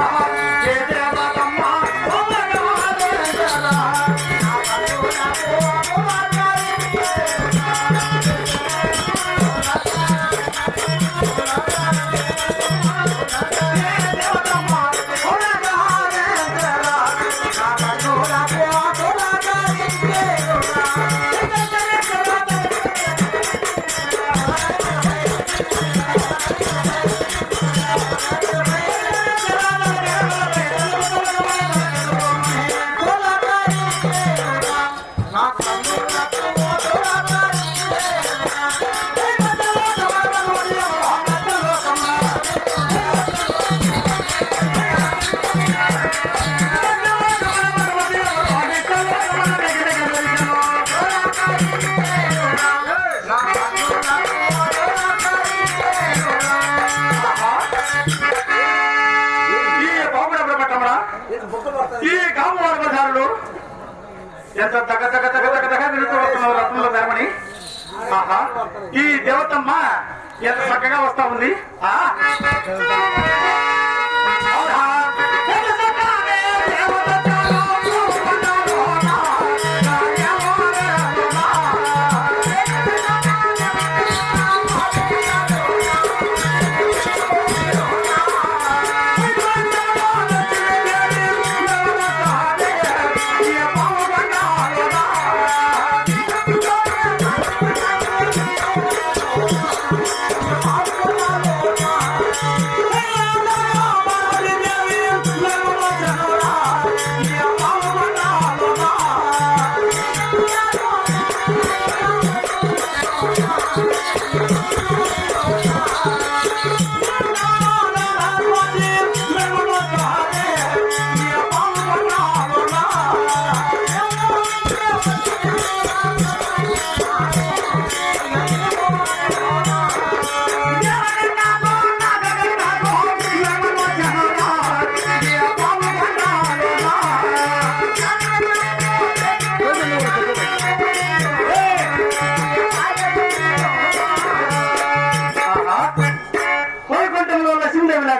ఏ ఎంత తగ తగ తగ తగ తగ వెళుతూ వస్తున్నారు రత్నంలో ధర్మని ఆహా ఈ దేవతమ్మ ఎంత చక్కగా వస్తా ఉంది ఆ?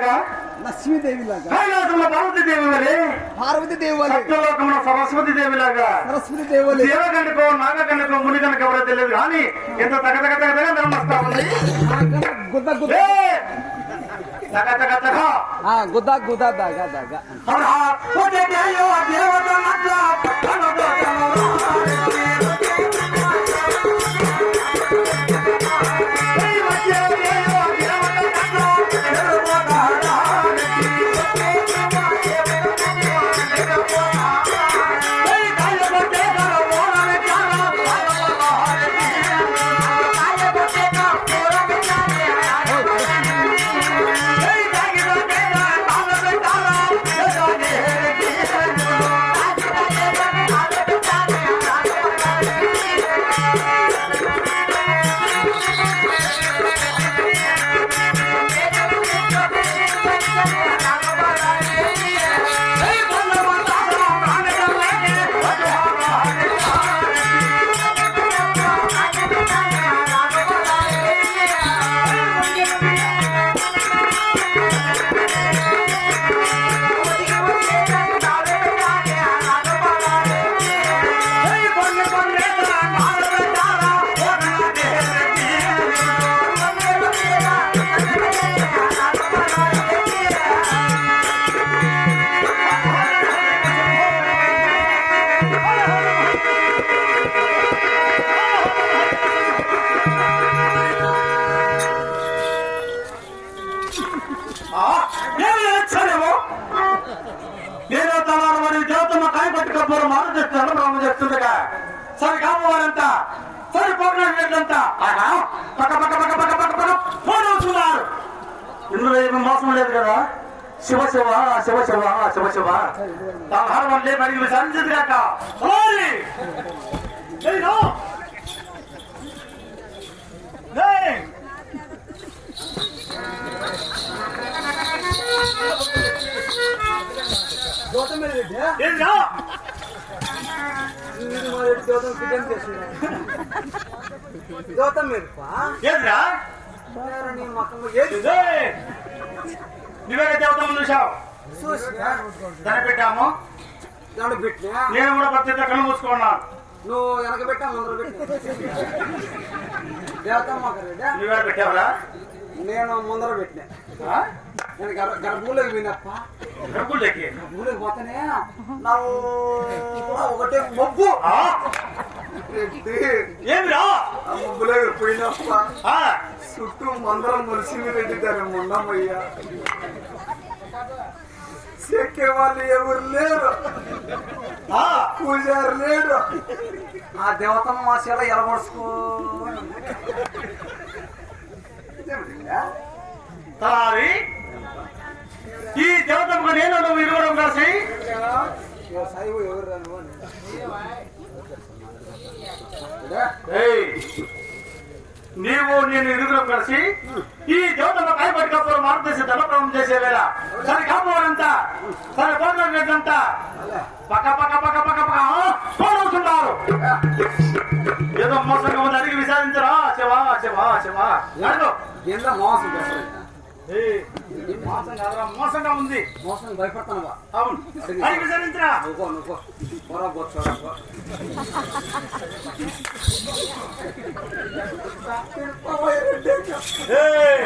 లాగా? లక్ష్మీదేవి లాగా కైలాసంలో పార్వతీ దేవి వలె పార్వతి దేవాలి సత్యలోకంలో సరస్వతి దేవి లాగా సరస్వతి మునిగండకో ఎవరో తెలియదు. కానీ ఎంత తగ తగ తగ తగ నర్మస్తా ఉంది. గుద్ద గుద్ద! తగ దాగా దాగా. దేవత సరే కామవారంతా సరే పోగలంతా పక్క పక్క పక్క పక్క పక్క పక్క. ఫోన్ అవుతున్నారు ఇందులో ఏమి మోసం లేదు కదా? శివ శివ శివ శివ శివ శివ. ఆహారం వల్లే మరి విచారించదు కాక ఓరి! గౌతమ్ రెడ్డి గౌతమ్ చికెన్ చేస్తున్నారు గౌతమ్ మీరు ఏంద్రా నీ మొక్కం ఏది ఏయ్! నువ్వే దేవతమ్మ చూసావు చూసి దాన్ని పెట్టాము పెట్టినా నేను కూడా కళ్ళు మూసుకున్నాను నువ్వు వెనక పెట్టా ముందర దేవతమ్మ నువ్వే పెట్టావురా నేను ముందర పెట్టినా? నేను గర్ గర్భంలోకి పోయినప్ప గబ్బులకి గర్భంలోకి పోతేనే ఒకటే మబ్బు. ఏమిరా ఆ మబ్బులోకి పోయినప్ప? చుట్టూ మందరం రెడ్డి దాని ఉండమయ్యా చెక్కే వాళ్ళు ఎవరు లేరు. ఆ? పూజారు లేడు. ఆ దేవతమ్మ మా శిల ఎలబడుచుకో తలారి ఈ దేవతమ్మ నేను నువ్వు ఇరువడం కాసి. నీవు నేను ఇరుగురం కలిసి ఈ దేవతమ్మ కాయపట్టుకపోవడం భారతదేశ ధనప్రవం చేసే వేళ. సరే కాపువారంతా సరే పోగలంతా పక్క పక్క పక్క పక్క పక్క పోనవుతున్నారు ఏదో మోసంగా ఉంది అడిగి విచారించరా శివా శివా శివా అడుగు. మోసం చేస్తాను మోసంగా ఉంది మోసం భయపడతానువా అవును అడిగి విచారించరా నువ్వు నువ్వు పొర పోచ్చు ఏయ్,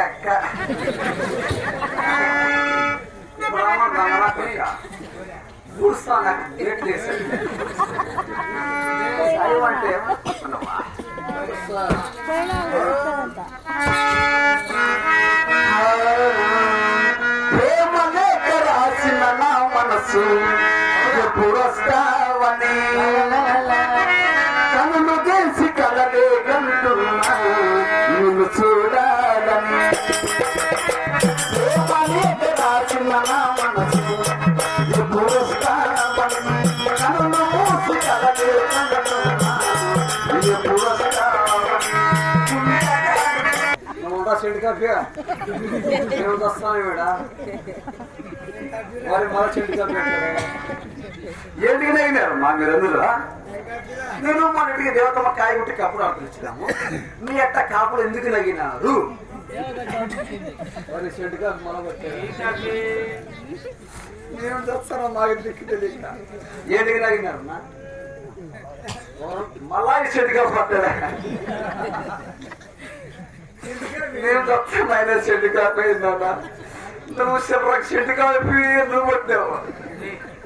అక్క చూస్తాను అంటే ఏమనుకుంటున్నావా? ప్రేమ లేఖ రాసిన నా మనసు ఎప్పుడు వస్తావని కనులు చేసి కలలే నిన్ను చూడాలని. ప్రేమ లేఖ రాసిన నా మనసు వస్తాను మేడ మరి మరో ఏంటికి నగినారు మా మీరందరూ? నేను మా ఇంటికి దేవతమ్మ కాయ గుట్టి కప్పుడు అర్పించినాము మీ అట్ట కాపులు ఎందుకు నగినారు? మరి మనం నేను చూస్తాను నాకు దిక్కు తెలియక. ఏంటికి నగినారు మళ్ళా ఈ చెట్టుగా పడ్డా నేను ఆయన చెట్టు కాపోయిందా నువ్వు శివరకు చెట్టు కాపి నువ్వు పట్టావు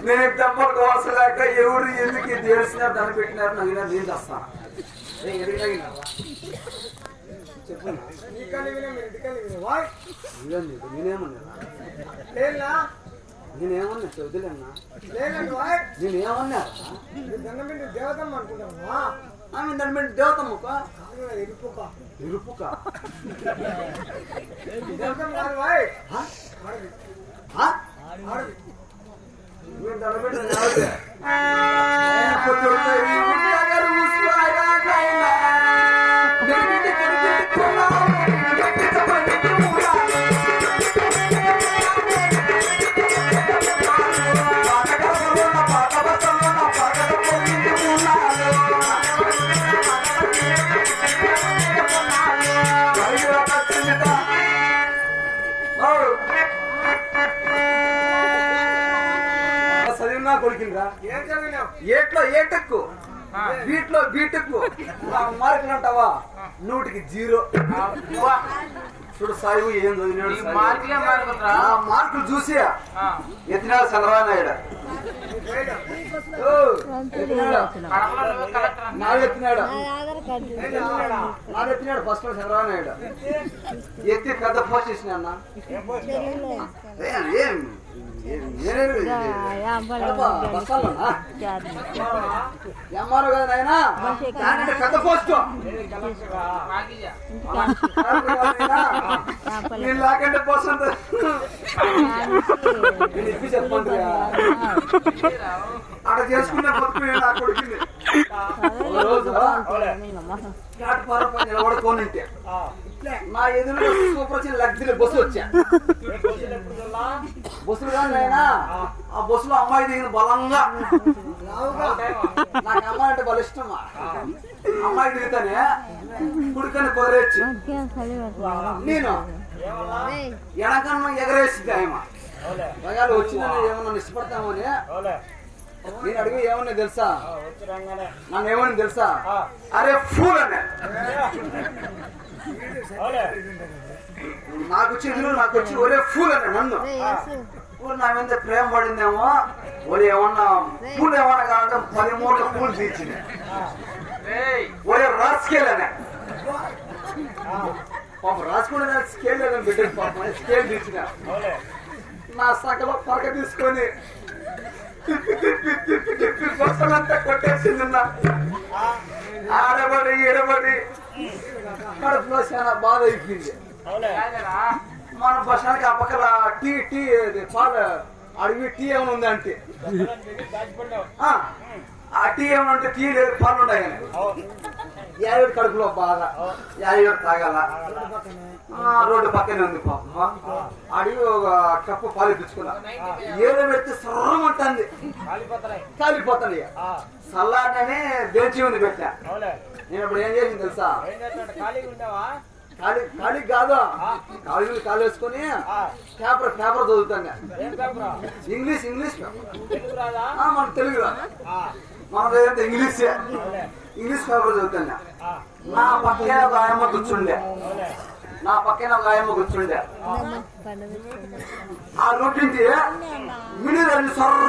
నేను దెబ్బలకు వాసలేక ఎవరు ఎందుకు ఇది దాన్ని పెట్టినారు నగినారు నేను చేస్తాను? నేనేమన్నా? నేనేమన్నా చదువులేనా నేనేమన్నా ఆమె దాని మీద దేవతమ్మక? ఇరుపుక నువ్వు దాని ఏట్లో ఏటెక్కు వీటిలో బీటెక్కు మార్కులు అంటావా? నూటికి జీరో. చూడు సాయిబు ఏం చదివినాడు మార్కులు చూసి ఎత్తినాడు చంద్రబాబు నాయుడు నాలుగు ఎత్తినాడు? ఫస్ట్ చంద్రబాబు నాయుడు ఎత్తి పెద్ద పోస్ట్ ఇచ్చిన అన్న. ఏం? ఏం చెప్పండి అక్కడ చేసుకునే బతుకు నా కొడుకుంది రోజు ప్లాట్ఫారం నా సూపర్ వచ్చిన లగ్జరీ బస్సు వచ్చా. బస్సులు కానీ ఆ బస్సులో అమ్మాయి దిగిన బలంగా. నాకు అమ్మాయి అంటే బల ఇష్టమా? అమ్మాయి దిగుతానే కుడికని కుదిరేచ్చి నేను ఎనకన్నా ఎగరేసింది ఆయన వచ్చిందని ఏమన్నా ఇష్టపడతామని నేను అడిగి ఏమన్నా తెలుసా? నన్ను ఏమని తెలుసా? అరే ఫూల్ అనే నాకు వచ్చి ఎదురు నాకు వచ్చి ఒరే ఫూల్ అనే నన్ను. పూలు నా మీద ప్రేమ పడిందేమో? ఒరే ఏమన్నా పూలు ఏమన్నా కావాలంటే పది మూట్ల పూలు తీర్చింది ఒరే రాసుకెళ్ళి అనే పాప రాసుకుంటే స్కేల్ లేదని పెట్టాను పాప స్కేల్ తీర్చిన నా సగలో పక్క తీసుకొని తిప్పి తిప్పి తిప్పి తిప్పి బస్సలంతా కొట్టేసింది నా ఆడబడి ఈడబడి. కడుపులో చాలా బాధ అయిపోయింది. మన బస్సానికి ఆ పక్కన టీ టీ పాలు అడిగి టీ ఏమైనా ఉంది అంటే ఆ, టీ ఏమైనా ఉంటే టీ లేదు పాలు ఉన్నాయి యాభై కడుపులో బాధ. యాభై తాగాల. రోడ్డు పక్కనే ఉంది పాప. అడిగి ఒక కప్పు పాలు ఇప్పించుకున్నా. ఏదో పెడితే సర్రమంటుంది కాలిపోతాను ఇక సల్లాడనే దేచి ఉంది పెట్టా. నేను ఇప్పుడు ఏం చేసింది తెలుసా? ఖాళీ ఖాళీ కాదు? ఖాళీ మీద ఖాళీ వేసుకొని పేపర్ పేపర్ చదువుతాను ఇంగ్లీష్ ఇంగ్లీష్ పేపర్. ఆ, మన తెలుగు రాదు. మనది ఏంటంటే ఇంగ్లీష్. ఇంగ్లీష్ పేపర్ చదువుతాను నా పక్కన ఒక ఆయమ్మ కూర్చుండే. నా పక్కన ఒక ఆయమ్మ కూర్చుండే ఆ రొట్టింటి మిడిల్ సర్ర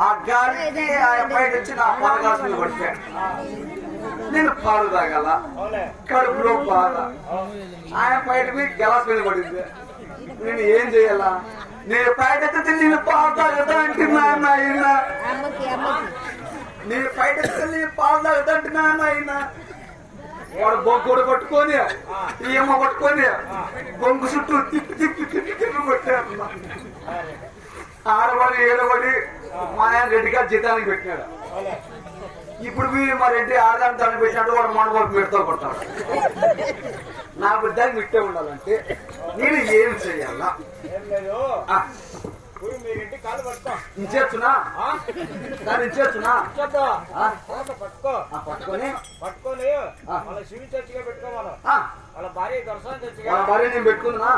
ఆ గాలికి ఆ బయట వచ్చి నా పాల గ్లాస్ మీద పడిపోయాడు నేను పాలు తాగాల. కడుపులో బాధ ఆయన బయట మీద గ్లాస్ మీద పడింది. నేను ఏం చేయాలా? నేను బయట నేను పాలు తాగదా అంటే నాన్న అయినా నేను బయట పాలు తాగదా అంటే నాన్న అయినా వాడు బొగ్గుడు పట్టుకొని ఏమో పట్టుకొని బొంగు చుట్టూ తిప్పి తిప్పి తిప్పి తిప్పి కొట్టారు ఆడబడి ఏడబడి మా ఆయన రెడ్డి గారు జీతానికి పెట్టినాడు. ఇప్పుడు మీ- మా రెడ్డి ఆడదాన్ని దాన్ని పెట్టినట్టు వాడు మనబాబు పెడతా కొడతాడు. నా బిడ్డకి మిట్టే ఉండాలంటే నేను ఏం దాన్ని ఆ, పట్టుకో. పట్టుకొని? పట్టుకొని ఆ. వాళ్ళ శివి చర్చిగా పెట్టుకోవాలి. ఆ, వాళ్ళ భార్య దర్శనం చర్చిగా. భార్య నేను పెట్టుకుందా